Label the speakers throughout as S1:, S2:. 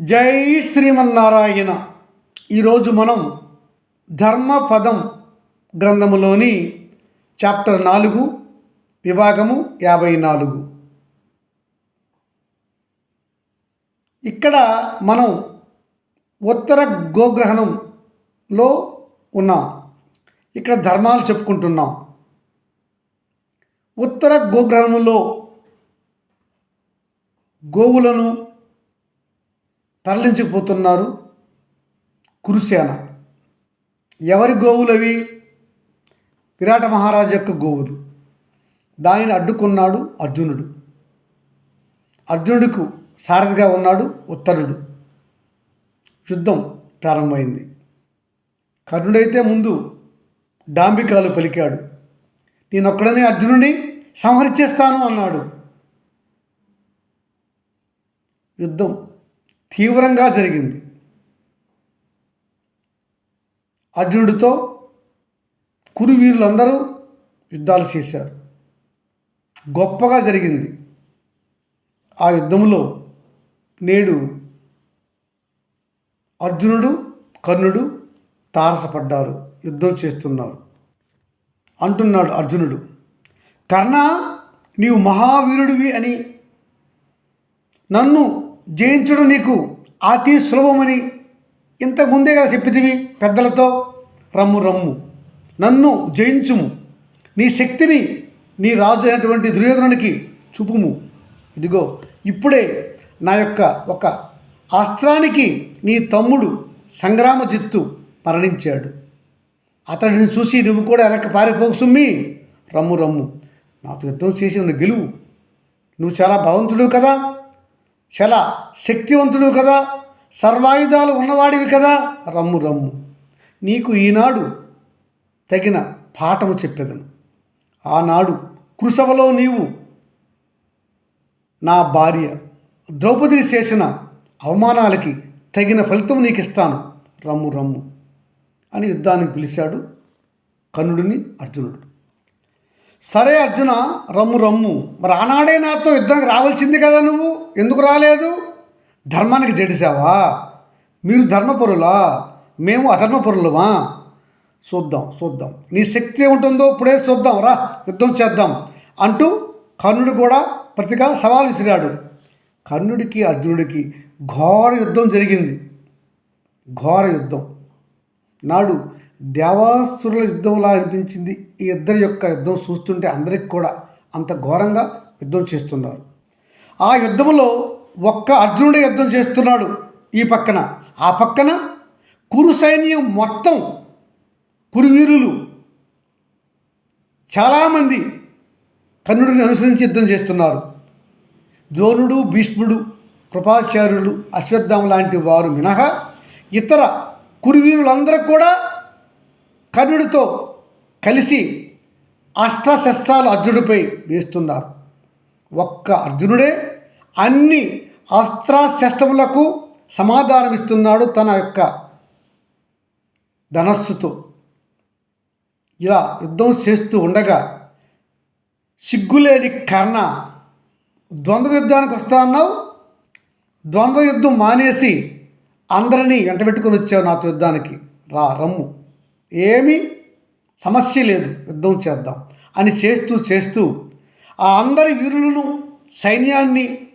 S1: జై శ్రీమన్నారాయణ. ఈరోజు మనం ధర్మపదం గ్రంథములోని చాప్టర్ నాలుగు విభాగము యాభై నాలుగు. ఇక్కడ మనం ఉత్తర గోగ్రహణంలో ఉన్నాం. ఇక్కడ ధర్మాలు చెప్పుకుంటున్నాం. ఉత్తర గోగ్రహణంలో గోవులను తరలించిపోతున్నారు కురుసేన. ఎవరి గోవులవి? విరాట మహారాజు యొక్క గోవులు. దానిని అడ్డుకున్నాడు అర్జునుడు. అర్జునుడికు సారథిగా ఉన్నాడు ఉత్తరుడు. యుద్ధం ప్రారంభమైంది. కర్ణుడైతే ముందు డాంబికాలు పలికాడు. నేనొక్కడనే అర్జునుడిని సంహరించేస్తాను అన్నాడు. యుద్ధం తీవ్రంగా జరిగింది. అర్జునుడితో కురువీరులందరూ యుద్ధాలు చేశారు. గొప్పగా జరిగింది. ఆ యుద్ధంలో నేడు అర్జునుడు కర్ణుడు తారసపడ్డారు. యుద్ధం చేస్తున్నారు. అంటున్నాడు అర్జునుడు కర్ణ నీవు మహావీరుడివి అని నన్ను జయించడం నీకు అతి సులభమని ఇంతకుముందే కదా చెప్పితివి పెద్దలతో. రమ్ము రమ్ము. నన్ను జయించుము. నీ శక్తిని నీ రాజు అయినటువంటి దుర్యోధనునికి చూపుము. ఇదిగో ఇప్పుడే నా యొక్క ఒక అస్త్రానికి నీ తమ్ముడు సంగ్రామజిత్తు మరణించాడు. అతడిని చూసి నువ్వు కూడా వెనక్కి పారిపోకు సుమ్మి. రమ్ము రమ్ము. నాతో యుద్ధం చేసి నువ్వు గెలువు. నువ్వు చాలా బలవంతుడు కదా. చాలా శక్తివంతుడు కదా సర్వాయుధాలు ఉన్నవాడివి కదా. రమ్ము రమ్ము. నీకు ఈనాడు తగిన పాఠము చెప్పేదను. ఆనాడు కృషవలో నీవు నా భార్య ద్రౌపదిని చేసిన అవమానాలకి తగిన ఫలితం నీకు ఇస్తాను రమ్ము రమ్ము అని యుద్ధానికి పిలిచాడు కర్ణుడిని అర్జునుడు. సరే అర్జున రమ్ము రమ్ము. మరి ఆనాడే నాతో యుద్ధానికి రావాల్సింది కదా నువ్వు? ఎందుకు రాలేదు? ధర్మానికి జడిసావా మీరు ధర్మపరులా? మేము అధర్మపరులమా? చూద్దాం చూద్దాం. నీ శక్తి ఏముంటుందో ఇప్పుడే చూద్దాం. రా యుద్ధం చేద్దాం. అంటూ కర్ణుడు కూడా ప్రతిగా సవాలు విసిరాడు. కర్ణుడికి అర్జునుడికి ఘోర యుద్ధం జరిగింది. ఘోర యుద్ధం. నాడు దేవాసురుల యుద్ధంలా అనిపించింది ఈ ఇద్దరి యొక్క యుద్ధం చూస్తుంటే అందరికి కూడా అంత ఘోరంగా యుద్ధం చేస్తున్నారు. ఆ యుద్ధంలో ఒక్క అర్జునుడే యుద్ధం చేస్తున్నాడు ఈ పక్కన. ఆ పక్కన కురు సైన్యం మొత్తం కురువీరులు చాలామంది కర్ణుడిని అనుసరించి యుద్ధం చేస్తున్నారు. ద్రోణుడు భీష్ముడు కృపాచార్యుడు అశ్వత్థాం లాంటి వారు మినహా ఇతర కురువీరులందరూ కూడా కర్ణుడితో కలిసి అస్త్రశస్త్రాలు అర్జునుడిపై వేస్తున్నారు. ఒక్క అర్జునుడే అన్ని అస్త్రశస్త్రములకు సమాధానమిస్తున్నాడు తన యొక్క ధనస్సుతో. ఇలా యుద్ధం చేస్తూ ఉండగా సిగ్గులేని కర్ణ ద్వంద్వ యుద్ధానికి వస్తా అన్నావు? ద్వంద్వ యుద్ధం మానేసి అందరినీ వెంటబెట్టుకుని వచ్చావు నాతో యుద్ధానికి? రా రమ్ము. ఏమీ సమస్య లేదు యుద్ధం చేద్దాం అని చేస్తూ చేస్తూ ఆ అందరి వీరులను సైన్యాన్ని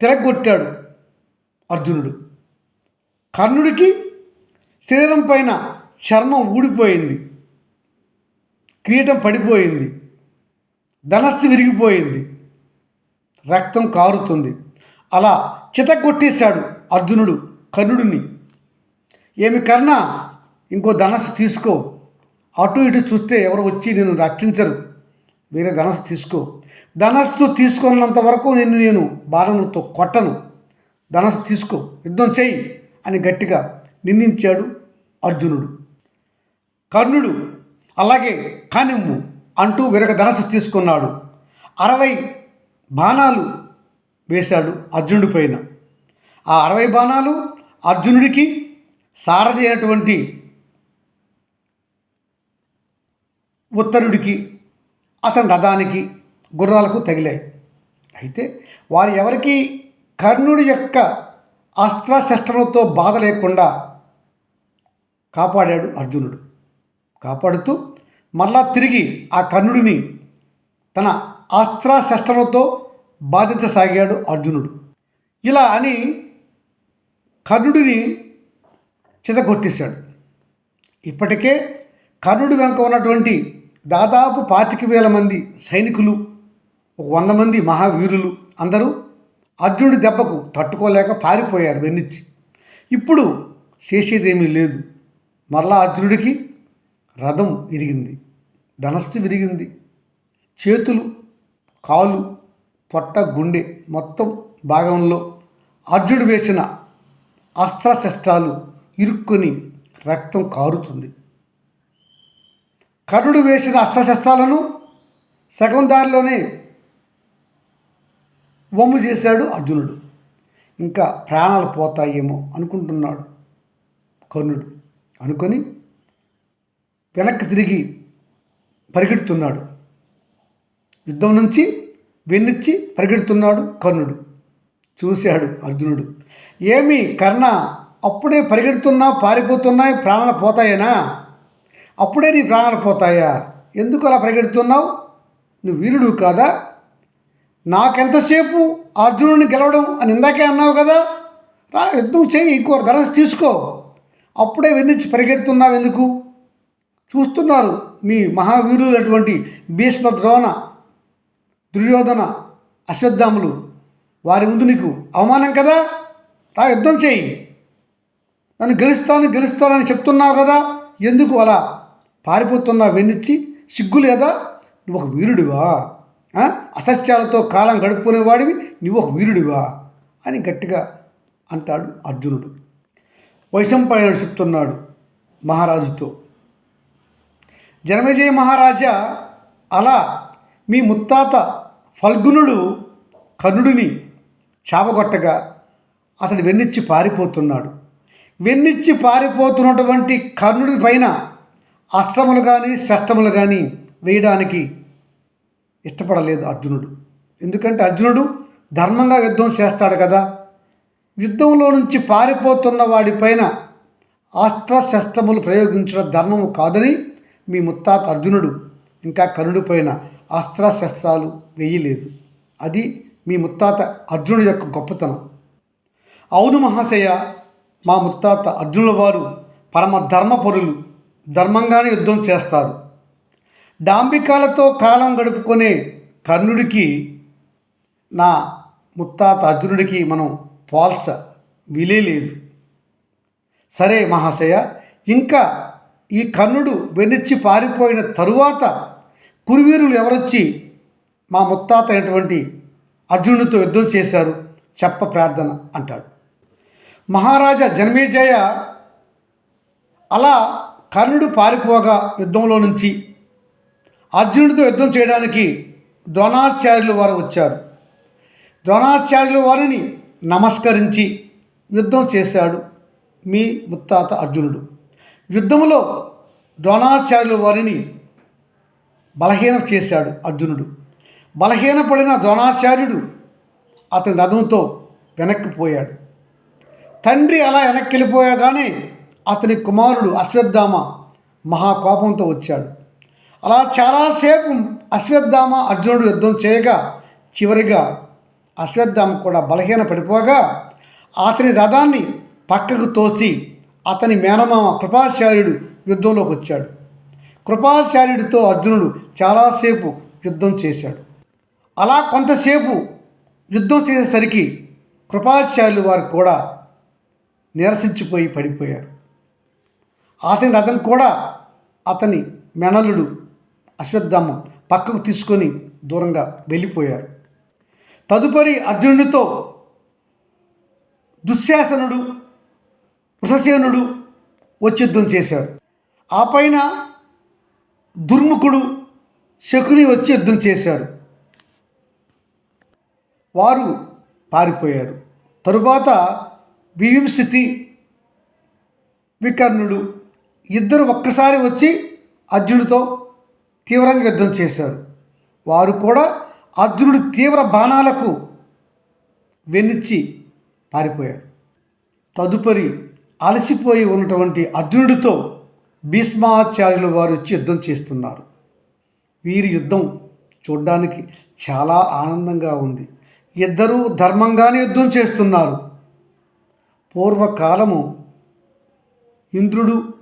S1: తిరగొట్టాడు అర్జునుడు. కర్ణుడికి శరీరం పైన చర్మం ఊడిపోయింది. కిరీటం పడిపోయింది. ధనస్సు విరిగిపోయింది. రక్తం కారుతుంది. అలా చితగొట్టేశాడు అర్జునుడు కర్ణుడిని. ఏమి కర్ణ ఇంకో ధనస్సు తీసుకో. అటు ఇటు చూస్తే ఎవరు వచ్చి నేను రక్షించరు. వేరే ధనస్సు తీసుకో. ధనస్సు తీసుకున్నంత వరకు నిన్ను నేను బాణములతో కొట్టను. ధనస్సు తీసుకో. యుద్ధం చెయ్యి అని గట్టిగా నిందించాడు అర్జునుడు. కర్ణుడు అలాగే కానిమ్ము అంటూ వెరగ ధనస్సు తీసుకున్నాడు. అరవై బాణాలు వేశాడు అర్జునుడి పైన. ఆ అరవై బాణాలు అర్జునుడికి సారథి అయినటువంటి ఉత్తరుడికి అతని రథానికి గుర్రాలకు తగిలాయి అయితే వారు ఎవరికి కర్ణుడి యొక్క అస్త్రశస్త్రములతో బాధ లేకుండా కాపాడాడు అర్జునుడు. కాపాడుతూ మరలా తిరిగి ఆ కర్ణుడిని తన అస్త్రశస్త్రములతో బాధించసాగాడు అర్జునుడు. ఇలా అని కర్ణుడిని చితగొట్టేశాడు ఇప్పటికే కర్ణుడి వెనుక ఉన్నటువంటి దాదాపు పాతిక వేల మంది సైనికులు ఒక వంద మంది మహావీరులు అందరూ అర్జునుడి దెబ్బకు తట్టుకోలేక పారిపోయారు వెన్నిచ్చి. ఇప్పుడు చేసేదేమీ లేదు. మరలా అర్జునుడికి రథం విరిగింది ధనస్సు విరిగింది చేతులు కాలు పొట్ట గుండె మొత్తం భాగంలో అర్జునుడు వేసిన అస్త్రశస్త్రాలు ఇరుక్కొని రక్తం కారుతుంది. కర్ణుడు వేసిన అస్త్రశస్త్రాలను సగం దారిలోనే వమ్ము చేశాడు అర్జునుడు. ఇంకా ప్రాణాలు పోతాయేమో అనుకుంటున్నాడు కర్ణుడు. అనుకొని వెనక్కి తిరిగి పరిగెడుతున్నాడు. యుద్ధం నుంచి వెన్నిచ్చి పరిగెడుతున్నాడు కర్ణుడు. చూశాడు అర్జునుడు. ఏమి కర్ణ అప్పుడే పరిగెడుతున్నా పారిపోతున్నాయి ప్రాణాలు పోతాయేనా? అప్పుడే నీ ప్రాణాలు పోతాయా? ఎందుకు అలా పరిగెడుతున్నావు? నువ్వు వీరుడు కాదా? నాకెంతసేపు అర్జునుడిని గెలవడం అని ఇందాకే అన్నావు కదా? రా యుద్ధం చేయి ఇంకో ధనస్సు తీసుకో. అప్పుడే వెన్నించి పరిగెడుతున్నావు ఎందుకు? చూస్తున్నారు మీ మహావీరులైనటువంటి భీష్మ ద్రోణ దుర్యోధన అశ్వత్థాములు. వారి ముందు నీకు అవమానం కదా? రా యుద్ధం చేయి. నన్ను గెలుస్తాను గెలుస్తానని చెప్తున్నావు కదా? ఎందుకు అలా? పారిపోతున్న వెన్నిచ్చి సిగ్గు లేదా? నువ్వు ఒక వీరుడివా? అసత్యాలతో కాలం గడుపుకునేవాడివి నువ్వు ఒక వీరుడివా? అని గట్టిగా అంటాడు అర్జునుడు. వైశంపాయనుడు చెప్తున్నాడు మహారాజుతో. జనమేజయ మహారాజా అలా మీ ముత్తాత ఫల్గునుడు కర్ణుడిని చావగొట్టగా అతడు వెన్నిచ్చి పారిపోతున్నాడు. వెన్నిచ్చి పారిపోతున్నటువంటి కర్ణుడి పైన అస్త్రములు కానీ శస్త్రములు కానీ వేయడానికి ఇష్టపడలేదు అర్జునుడు. ఎందుకంటే అర్జునుడు ధర్మంగా యుద్ధం చేస్తాడు కదా. యుద్ధంలో నుంచి పారిపోతున్న వాడిపైన అస్త్రశస్త్రములు ప్రయోగించడం ధర్మము కాదని మీ ముత్తాత అర్జునుడు ఇంకా కర్ణుడి పైన అస్త్రశస్త్రాలు వేయలేదు. అది మీ ముత్తాత అర్జునుడి యొక్క గొప్పతనం. అవును మహాశయ మా ముత్తాత అర్జునుల వారు పరమ ధర్మపరులు ధర్మంగానే యుద్ధం చేస్తారు. డాంబికాలతో కాలం గడుపుకునే కర్ణుడికి నా ముత్తాత అర్జునుడికి మనం పోల్చ వీలే లేదు. సరే మహాశయ ఇంకా ఈ కర్ణుడు వెన్నెచ్చి పారిపోయిన తరువాత కురువీరులు ఎవరొచ్చి మా ముత్తాత అయినటువంటి అర్జునుడితో యుద్ధం చేశారు? చెప్ప ప్రార్థన అంటాడు. మహారాజా జన్మేజయ అలా కర్ణుడు పారిపోగా యుద్ధంలో నుంచి అర్జునుడితో యుద్ధం చేయడానికి ద్రోణాచార్యులు వారు వచ్చారు. ద్రోణాచార్యులు వారిని నమస్కరించి యుద్ధం చేశాడు మీ ముత్తాత అర్జునుడు. యుద్ధంలో ద్రోణాచార్యులు వారిని బలహీనం చేశాడు అర్జునుడు. బలహీనపడిన ద్రోణాచార్యుడు అతని రథంతో వెనక్కిపోయాడు తండ్రి అలా వెనక్కి వెళ్ళిపోయాగానే అతని కుమారుడు అశ్వత్థామ మహాకోపంతో వచ్చాడు. అలా చాలాసేపు అశ్వత్థామ అర్జునుడు యుద్ధం చేయగా చివరిగా అశ్వత్థామ కూడా బలహీన పడిపోగా అతని రథాన్ని పక్కకు తోసి అతని మేనమామ కృపాచార్యుడు యుద్ధంలోకి వచ్చాడు. కృపాచార్యుడితో అర్జునుడు చాలాసేపు యుద్ధం చేశాడు. అలా కొంతసేపు యుద్ధం చేసేసరికి కృపాచార్యులు వారు కూడా నిరసించిపోయి పడిపోయారు. అతని రథం కూడా అతని మెనలుడు అశ్వత్థామ పక్కకు తీసుకొని దూరంగా వెళ్ళిపోయారు. తదుపరి అర్జునుడితో దుశ్శాసనుడు వృషసేనుడు వచ్చి యుద్ధం చేశారు. ఆ పైన దుర్ముఖుడు శకుని వచ్చి యుద్ధం చేశారు. వారు పారిపోయారు. తరువాత వివింశతి వికర్ణుడు ఇద్దరు ఒక్కసారి వచ్చి అర్జునుడితో తీవ్రంగా యుద్ధం చేశారు. వారు కూడా అర్జునుడి తీవ్ర బాణాలకు వెన్నిచ్చి పారిపోయారు. తదుపరి అలసిపోయి ఉన్నటువంటి అర్జునుడితో భీష్మాచార్యుల వారు వచ్చి యుద్ధం చేస్తున్నారు. వీరి యుద్ధం చూడ్డానికి చాలా ఆనందంగా ఉంది. ఇద్దరూ ధర్మంగానే యుద్ధం చేస్తున్నారు. పూర్వకాలము ఇంద్రుడు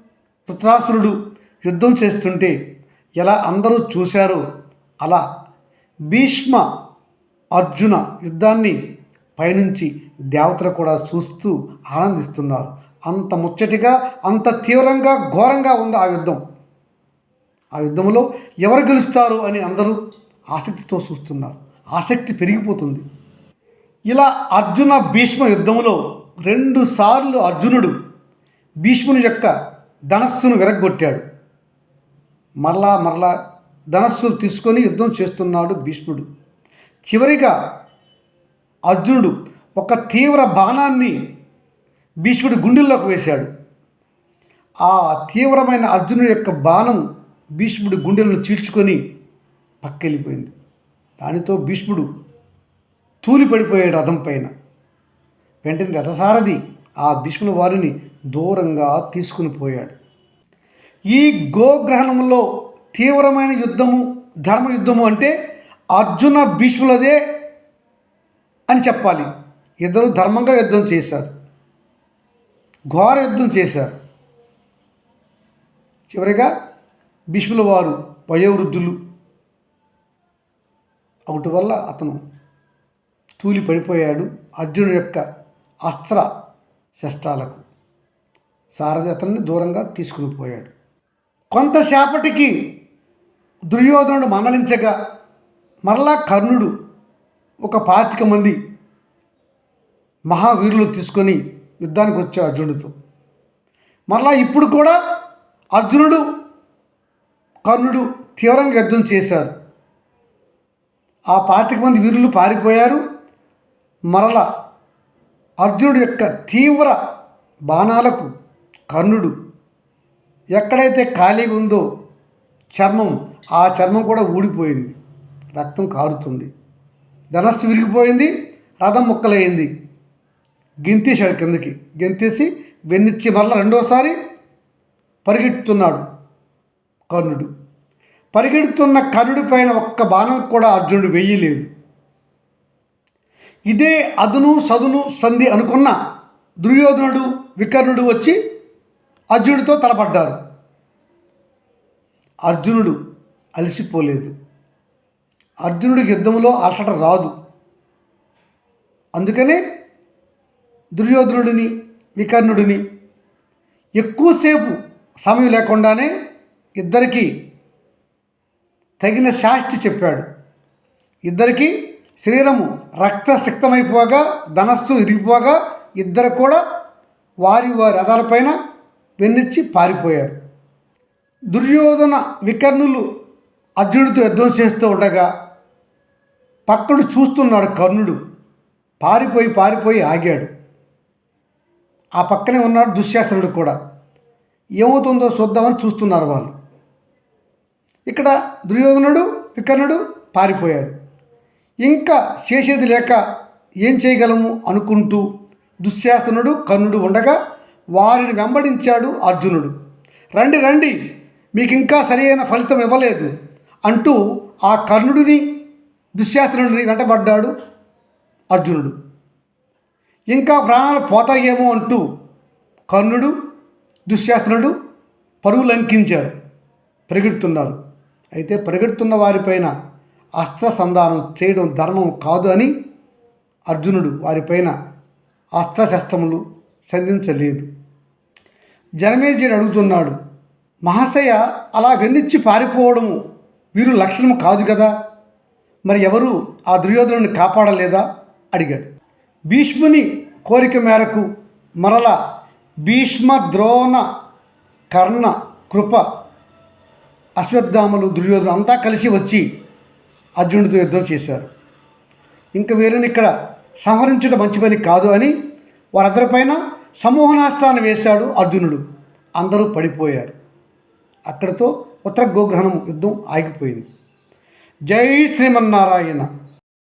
S1: వృత్రాసురుడు యుద్ధం చేస్తుంటే ఎలా అందరూ చూశారో అలా భీష్మ అర్జున యుద్ధాన్ని పైనుంచి దేవతలు కూడా చూస్తూ ఆనందిస్తున్నారు. అంత ముచ్చటిగా అంత తీవ్రంగా ఘోరంగా ఉంది ఆ యుద్ధం. ఆ యుద్ధంలో ఎవరు గెలుస్తారు అని అందరూ ఆసక్తితో చూస్తున్నారు. ఆసక్తి పెరిగిపోతుంది. ఇలా అర్జున భీష్మ యుద్ధంలో రెండుసార్లు అర్జునుడు భీష్ముని యొక్క ధనస్సును విరగ్గొట్టాడు. మరలా మరలా ధనస్సులు తీసుకొని యుద్ధం చేస్తున్నాడు భీష్ముడు. చివరిగా అర్జునుడు ఒక తీవ్ర బాణాన్ని భీష్ముడి గుండెల్లోకి వేశాడు. ఆ తీవ్రమైన అర్జునుడి యొక్క బాణం భీష్ముడి గుండెలను చీల్చుకొని పక్కెళ్ళిపోయింది. దానితో భీష్ముడు తూలి పడిపోయాడు రథం పైన. వెంటనే రథసారథి ఆ భీష్ముని వారిని దూరంగా తీసుకుని పోయాడు. ఈ గోగ్రహణంలో తీవ్రమైన యుద్ధము ధర్మ యుద్ధము అంటే అర్జున భీష్ములదే అని చెప్పాలి. ఇద్దరు ధర్మంగా యుద్ధం చేశారు. ఘోర యుద్ధం చేశారు. చివరిగా భీష్ముల వారు వయోవృద్ధులు. ఒకటి వల్ల అతను తూలి పడిపోయాడు అర్జునుడి యొక్క అస్త్ర శస్త్రాలకు సారథి అతన్ని దూరంగా తీసుకుని పోయాడు. కొంతసేపటికి దుర్యోధనుడు మందలించగా మరలా కర్ణుడు ఒక పాతిక మంది మహావీరులు తీసుకొని యుద్ధానికి వచ్చాడు అర్జునుడితో. మరలా ఇప్పుడు కూడా అర్జునుడు కర్ణుడు తీవ్రంగా యుద్ధం చేశారు. ఆ పాతిక మంది వీరులు పారిపోయారు. మరలా అర్జునుడి యొక్క తీవ్ర బాణాలకు కర్ణుడు ఎక్కడైతే ఖాళీగా ఉందో చర్మం ఆ చర్మం కూడా ఊడిపోయింది. రక్తం కారుతుంది. ధనస్సు విరిగిపోయింది. రథం ముక్కలయ్యింది గెంతేశాడు కిందకి. గెంతేసి వెన్నిచ్చి మరల రెండోసారి పరిగెడుతున్నాడు కర్ణుడు. పరిగెడుతున్న కర్ణుడి పైన ఒక్క బాణం కూడా అర్జునుడు వెయ్యలేదు ఇదే అదును సదును సంధి అనుకున్న దుర్యోధనుడు వికర్ణుడు వచ్చి అర్జునుడితో తలపడ్డారు. అర్జునుడు అలసిపోలేదు. అర్జునుడికి యుద్ధంలో అలసట రాదు. అందుకనే దుర్యోధనుడిని వికర్ణుడిని ఎక్కువసేపు సమయం లేకుండానే ఇద్దరికీ తగిన శాస్తి చెప్పాడు. ఇద్దరికీ శరీరము రక్తసిక్తమైపోగా ధనస్సు ఇరిగిపోగా ఇద్దరు కూడా వారి వారి రథాలపైన వెన్నిచ్చి పారిపోయారు. దుర్యోధన వికర్ణులు అర్జునుడితో యుద్ధం చేస్తూ ఉండగా పక్కడు చూస్తున్నాడు కర్ణుడు. పారిపోయి పారిపోయి ఆగాడు. ఆ పక్కనే ఉన్నాడు దుశ్శాస్త్రుడు కూడా. ఏమవుతుందో చూద్దామని చూస్తున్నారు వాళ్ళు. ఇక్కడ దుర్యోధనుడు వికర్ణుడు పారిపోయారు. ఇంకా చేసేది లేక ఏం చేయగలము అనుకుంటూ దుశ్శాసనుడు కర్ణుడు ఉండగా వారిని వెంబడించాడు అర్జునుడు. రండి రండి మీకు ఇంకా సరైన ఫలితం ఇవ్వలేదు అంటూ ఆ కర్ణుడిని దుశ్శాసనుడిని వెంటబడ్డాడు అర్జునుడు. ఇంకా ప్రాణాలు పోతాయేమో అంటూ కర్ణుడు దుశ్శాసనుడు పరువు లంకించారు పరిగెడుతున్నారు. అయితే పరిగెడుతున్న వారిపైన అస్త్ర సంధానం చేయడం ధర్మం కాదు అని అర్జునుడు వారిపైన అస్త్రశస్త్రములు సంధించలేదు. జనమేజయుడు అడుగుతున్నాడు మహాశయ అలా వెన్నిచ్చి పారిపోవడము వీరు లక్షణము కాదు కదా? మరి ఎవరు ఆ దుర్యోధనుని కాపాడలేదా? అడిగాడు. భీష్ముని కోరిక మేరకు మరల భీష్మ ద్రోణ కర్ణ కృప అశ్వత్థామలు దుర్యోధన అంతా కలిసి వచ్చి అర్జునుడితో యుద్ధం చేశారు. ఇంకా వీరిని ఇక్కడ సంహరించడం మంచి పని కాదు అని వారందరిపైన సమూహనాస్త్రాన్ని వేశాడు అర్జునుడు. అందరూ పడిపోయారు. అక్కడితో ఉత్తర గోగ్రహణం యుద్ధం ఆగిపోయింది. జై శ్రీమన్నారాయణ!